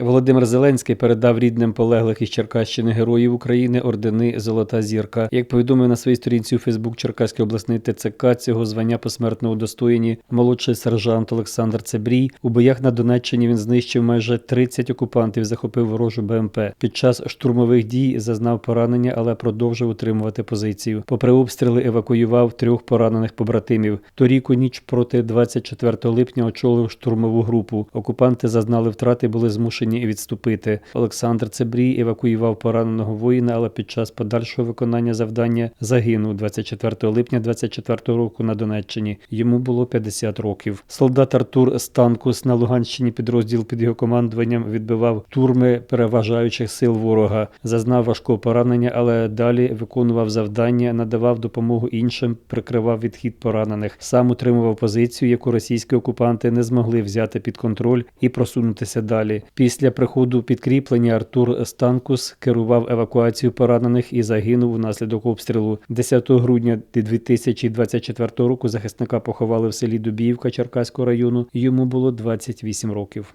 Володимир Зеленський передав рідним полеглих із Черкащини героїв України ордени Золота зірка. Як повідомив на своїй сторінці у Фейсбук Черкаський обласний ТЦК, цього звання посмертно удостоєні молодший сержант Олександр Цебрій. У боях на Донеччині він знищив майже 30 окупантів, захопив ворожу БМП. Під час штурмових дій зазнав поранення, але продовжив утримувати позицію. Попри обстріли, евакуював трьох поранених побратимів. Торік у ніч проти 24 липня очолив штурмову групу. Окупанти зазнали втрати, були змушені відступити. Олександр Цебрій евакуював пораненого воїна, але під час подальшого виконання завдання загинув 24 липня 24 року на Донеччині. Йому було 50 років. Солдат Артур Станкус на Луганщині підрозділ під його командуванням відбивав турми переважаючих сил ворога. Зазнав важкого поранення, але далі виконував завдання, надавав допомогу іншим, прикривав відхід поранених. Сам утримував позицію, яку російські окупанти не змогли взяти під контроль і просунутися далі. Після приходу підкріплення Артур Станкус керував евакуацією поранених і загинув внаслідок обстрілу. 10 грудня 2024 року захисника поховали в селі Дубіївка Черкаського району. Йому було 28 років.